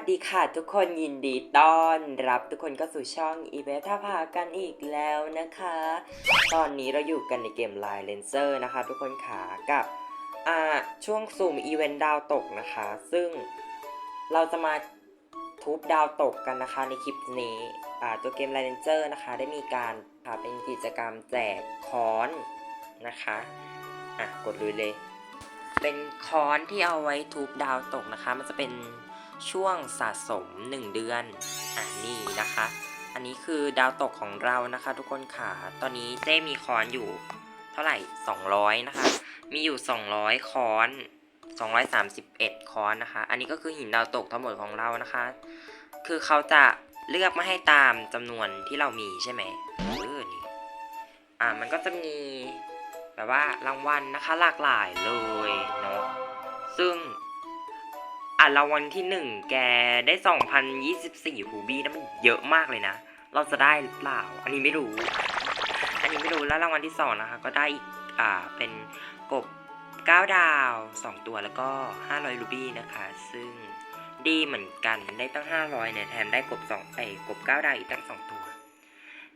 สดีค่ะทุกคนยินดีต้อนรับทุกคนก็สู่ช่องอีเวท่าพากันอีกแล้วนะคะ ตอนนี้เราอยู่กันในเกม Line Lancer นะคะ ทุกคนขากับอ่าช่วงสุ่มอีเวนต์ดาวตกนะคะ ซึ่งเราจะมาทุบดาวตกกันนะคะในคลิปนี้ตัวเกม Line Lancer นะคะ ได้มีการค่ะเป็นกิจกรรมแจกค้อนนะคะอะกดลุยเลย เป็นค้อนที่เอาไว้ทุบดาวตกนะคะ มันจะเป็น ช่วงสะสม 1 เดือนอ่านี่นะคะ อันนี้คือดาวตกของเรานะคะ ทุกคนค่ะตอนนี้เจ้มีคอนอยู่เท่าไหร่ 200 นะคะ มีอยู่ 200ค้อน 231ค้อนนะคะ อันนี้ก็คือหินดาวตกทั้งหมดของเรานะคะ คือเขาจะเลือกมาให้ตามจำนวนที่เรามีใช่ไหมเออนี่อ่ามันก็จะมีแบบว่ารางวัลนะคะหลากหลายเลยเนาะซึ่ง อ่ารางวัลที่หนึ่งแกได้2024หูบี้นะมันเยอะมากเลยนะ เราจะได้หรือเปล่า อันนี้ไม่รู้ อันนี้ไม่รู้แล้วรางวัลที่สองนะคะ ก็ได้อีกอ่าเป็นกบ9ดาว2ตัวแล้วก็500รูบี้นะคะ ซึ่งดีเหมือนกันได้ตั้ง500เนี่ยแถมได้กบ2ไอ้กบ9ดาวอีกตั้ง2ตัว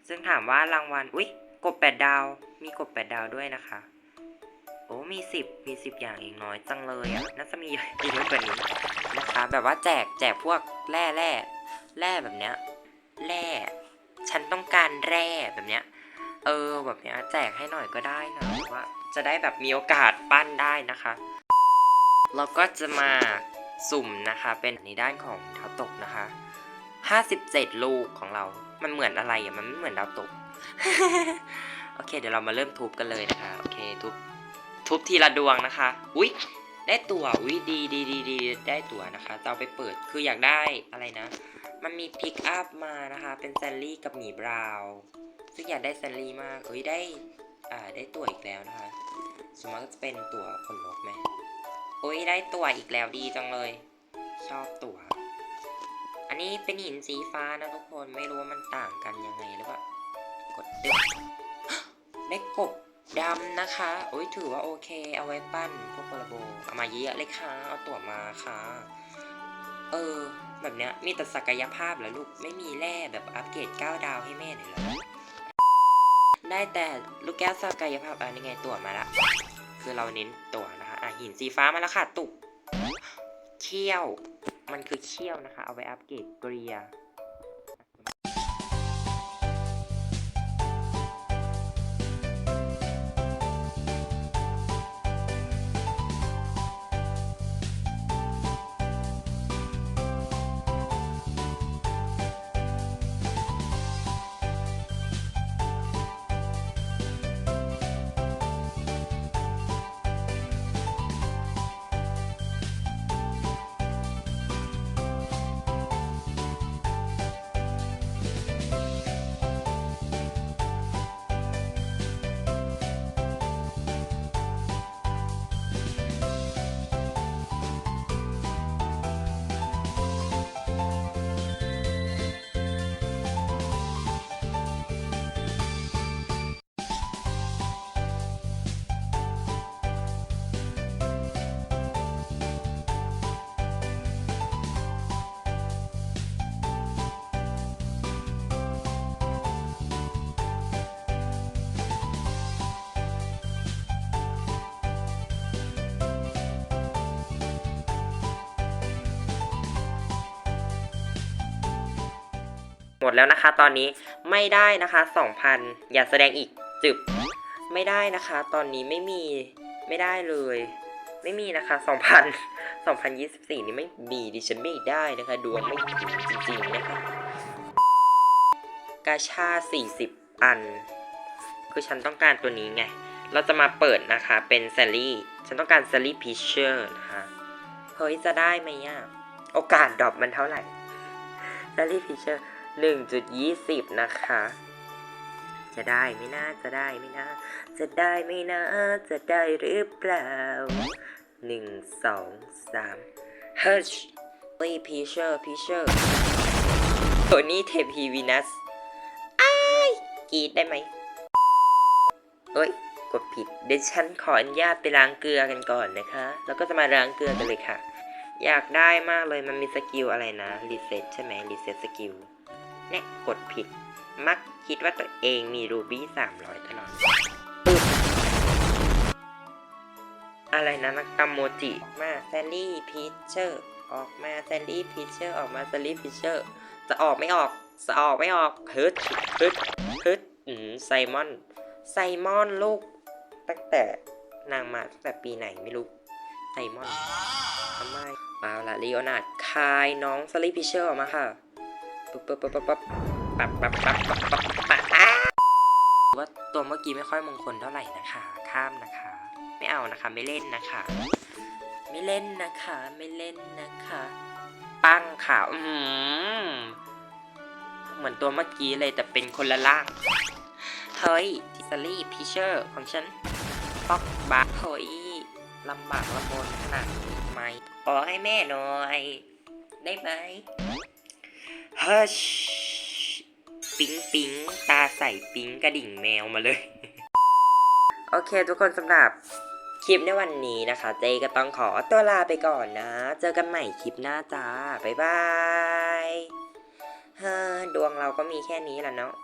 ซึ่งถามว่ารางวัลอุ๊ยกบแปดดาว มีกบแปดดาวด้วยนะคะโอ้มีสิบมีสิบอย่างเองน้อยจังเลยอะ่ะน่าจะมีเยอะกว่านี้ แบบว่าแจกแจกพวกแร่แร่แร่แบบเนี้ยแร่ฉันต้องการแร่แบบเนี้ย เออแบบเนี้ยแจกให้หน่อยก็ได้นะว่า จะได้แบบมีโอกาสปั้นได้นะคะเราก็จะมาสุ่มนะคะ เป็นในด้านของดาวตกนะคะ 57 ลูกของเรา มันเหมือนอะไรอะ มันไม่เหมือนดาวตก โอเค เดี๋ยวเรามาเริ่มทุบกันเลยนะคะ โอเค ทุบ ทุบทีละดวงนะคะ อุ๊ย ได้ตัวอุ๊ยดีดีดีดีได้ตั๋วนะคะจะเอาไปเปิดคืออยากได้อะไรนะ มันมีพิกอัพมานะคะ เป็นแซลลี่กับหมีบราวน์ซึ่งอยากได้แซลลี่มากเอ้ยได้อ่าได้ตั๋วอีกแล้วนะคะสมมติก็จะเป็นตั๋วขนนกไหมโอ้ยได้ตั๋วอีกแล้วดีจังเลย ชอบตัวอันนี้เป็นหินสีฟ้านะทุกคนไม่รู้ว่ามันต่างกันยังไงหรือเปล่ากดดึงได้กบ ดำนะคะโอ้ยถือว่าโอเค เอาไว้ปั้นพวกโปรโบเอามาเยอะเลยค่ะ เอาตั๋วมาค่ะ เออ แบบเนี้ย มีแต่ศักยภาพเหรอลูก ไม่มีแร่แบบอัปเกรด9ดาวให้แม่หน่อยเหรอได้แต่ลูกแก้วศักยภาพอันนี้ไงตั๋วมาละ คือเราเน้นตั๋วนะคะ อะหินสีฟ้ามาแล้วค่ะ ตุกเขี้ยว มันคือเขี้ยวนะคะ เอาไว้อัปเกรดเกรีย มดแล้วนะคะ ตอนนี้ไม่ได้นะคะ 2,000 อย่าแสดงอีกจึบ ไม่ได้นะคะ ตอนนี้ไม่มีไม่ได้เลย ไม่มีนะคะ2,000 2024 นี่ไม่มีดิฉันไม่ได้นะคะดวงไม่ถึงจริงๆนะคะกาชา 40 อัน คือฉันต้องการตัวนี้ไง เราจะมาเปิดนะคะเป็นแซลลี่ ฉันต้องการแซลลี่พีเชอร์นะคะเฮ้ยจะได้ไหมอะ โอกาสดรอปมันเท่าไหร่แซลลี่พีเชอร์ 1.20 นะคะ จะได้ไม่น่าจะได้ไม่น่าจะได้ไม่น่าจะได้หรือเปล่าหนึ่งสองสามเฮิร์ชลีพีเชอร์พีเชอร์โทนี่เทพีวีนัสอ้ายกรีดได้ไหมเอ้ยกดผิดเดี๋ยวฉันขออนุญาตไปล้างเกลือกันก่อนนะคะ แล้วก็จะมาล้างเกลือกันเลยค่ะ อยากได้มากเลยมันมีสกิลอะไรนะรีเซ็ตใช่ไหมรีเซ็ตสกิล เนี่ยกดผิด มักคิดว่าตัวเองมีรูบี้สามร้อยตลอดปึ๊บอะไรนะนักกรรมโมจิออกมาแซนดี้พีเชอร์ออกมาแซนดี้พีเชอร์ออกมาแซนดี้พีเชอร์จะออกไม่ออกจะออกไม่ออกฮึดฮึดฮึดอืมไซมอน ไซมอนลูก ตั้งแต่นางมาตั้งแต่ปีไหนไม่รู้ไซมอนทำไมเอาละลีโอนาร์ดคายน้องสลีพิเชอร์ออกมาค่ะ ปุ๊บปุ๊บปุ๊บปุ๊บปุ๊บปั๊บปั๊บปั๊บปั๊บปั๊บปั๊บว่าตัวเมื่อกี้ไม่ค่อยมงคลเท่าไหร่นะคะ ข้ามนะคะ ไม่เอานะคะ ไม่เล่นนะคะ ไม่เล่นนะคะ ไม่เล่นนะคะ ปั้งค่ะอืมเหมือนตัวเมื่อกี้เลยแต่เป็นคนละร่าง เฮ้ยทิสลี่พิเชอร์ของฉันป๊อกบาเฮ้ยลำบากลำบนขนาดนี้ไหมขอให้แม่หน่อย ได้ไหม ฮัชปิ๊งปิ๊งตาใส่ปิ๊งกระดิ่งแมวมาเลย โอเคทุกคนสำหรับคลิปในวันนี้นะคะ เจก็ต้องขอตัวลาไปก่อนนะ เจอกันใหม่คลิปหน้าจ้า บ๊ายบายฮดวงเราก็มีแค่นี้แหละเนาะ